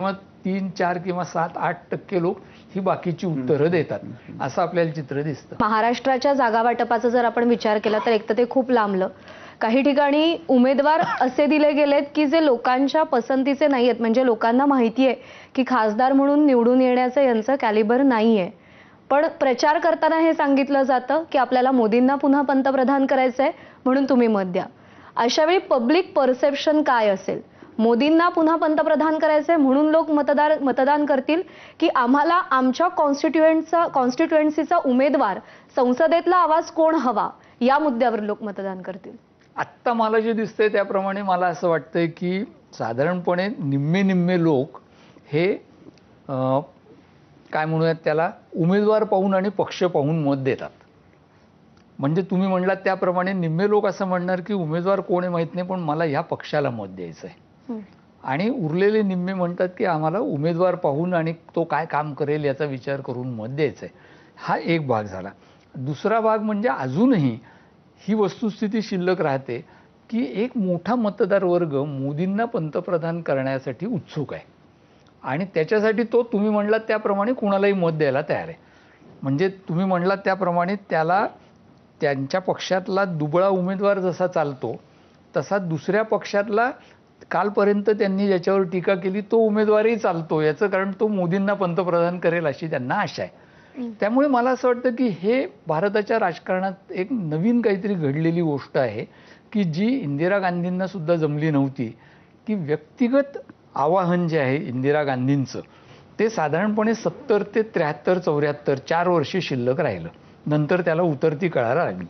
मग तीन चार किंवा सात आठ टक्के लोक ही बाकीची उत्तरं देतात. असं आपल्याला चित्र दिसतं. महाराष्ट्राच्या जागा वाटपाचा जर आपण विचार केला तर एक तर ते खूप लांबलं. काही ठिकाणी उमेदवार असे दिले गेलेत की जे लोकांच्या पसंतीचे नाही आहेत म्हणजे लोकांना माहिती आहे की खासदार म्हणून निवडून येण्याचं यांचं कॅलिबर नाही आहे पण प्रचार करताना हे सांगितलं जातं की आपल्याला मोदींना पुन्हा पंतप्रधान करायचं आहे म्हणून तुम्ही मत द्या. अशावेळी पब्लिक परसेप्शन काय असेल? मोदींना पुन्हा पंतप्रधान करायचंय म्हणून लोक मतदार मतदान करतील की आम्हाला आमच्या कॉन्स्टिट्युएंटचा कॉन्स्टिट्युएन्सीचा उमेदवार संसदेतला आवाज कोण हवा? या मुद्द्यावर लोक मतदान करतील. आत्ता मला जे दिसतंय त्याप्रमाणे मला असं वाटतंय की साधारणपणे निम्मे निम्मे लोक हे काय म्हणूयात त्याला उमेदवार पाहून आणि पक्ष पाहून मत देतात. म्हणजे तुम्ही म्हणलात त्याप्रमाणे निम्मे लोक असं म्हणणार की उमेदवार कोण आहे माहीत नाही पण मला ह्या पक्षाला मत द्यायचं आहे आणि उरलेले निम्मे म्हणतात की आम्हाला उमेदवार पाहून आणि तो काय काम करेल याचा विचार करून मत द्यायचं आहे हा एक भाग झाला. दुसरा भाग म्हणजे अजूनही ही वस्तुस्थिती शिल्लक राहते की एक मोठा मतदार वर्ग मोदींना पंतप्रधान करण्यासाठी उत्सुक आहे. आणि त्याच्यासाठी तो तुम्ही म्हणलात त्याप्रमाणे कुणालाही मत द्यायला तयार आहे. म्हणजे तुम्ही म्हणलात त्याप्रमाणे त्याला त्यांच्या पक्षातला दुबळा उमेदवार जसा चालतो तसा दुसऱ्या पक्षातला कालपर्यंत त्यांनी ज्याच्यावर टीका केली तो उमेदवारही चालतो याचं कारण तो मोदींना पंतप्रधान करेल अशी त्यांना आशा आहे. त्यामुळे मला असं वाटतं की हे भारताच्या राजकारणात एक नवीन काहीतरी घडलेली गोष्ट आहे की जी इंदिरा गांधींना सुद्धा जमली नव्हती. की व्यक्तिगत आवाहन जे आहे इंदिरा गांधींचं ते साधारणपणे सत्तर ते त्र्याहत्तर चौऱ्याहत्तर चार वर्षे शिल्लक राहिलं. नंतर त्याला उतरती कळायला लागली.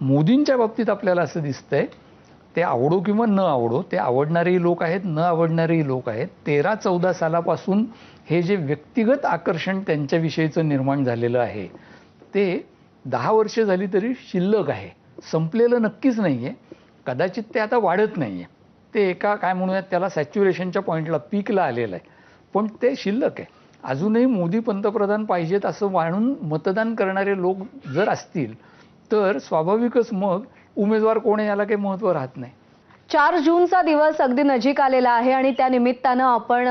मोदींच्या बाबतीत आपल्याला असं दिसतंय ते आवडो किंवा न आवडो ते आवडणारेही लोक आहेत न आवडणारेही लोक आहेत तेरा चौदा सालापासून हे जे व्यक्तिगत आकर्षण त्यांच्याविषयीचं निर्माण झालेलं आहे ते दहा वर्ष झाली तरी शिल्लक आहे संपलेलं नक्कीच नाही आहे कदाचित ते आता वाढत नाही आहे ते एका काय म्हणूयात त्याला सॅच्युरेशनच्या पॉईंटला पीकला आलेलं आहे पण ते शिल्लक आहे. अजूनही मोदी पंतप्रधान पाहिजेत असं मानून मतदान करणारे लोक जर असतील तर स्वाभाविकच मग उमेदवार कोण आहे याला काही महत्त्व राहत नाही. चार जूनचा दिवस अगदी नजीक आलेला आहे आणि त्या निमित्तानं आपण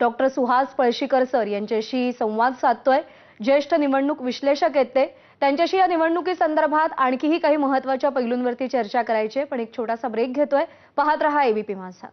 डॉक्टर सुहास पळशीकर सर यांच्याशी संवाद साधतोय. ज्येष्ठ निवडणूक विश्लेषक आहेत ते. त्यांच्याशी या निवडणुकी संदर्भात आणखीही काही महत्त्वाच्या पैलूंवरती चर्चा करायची पण एक छोटासा ब्रेक घेतोय. पाहत रहा एबीपी माझा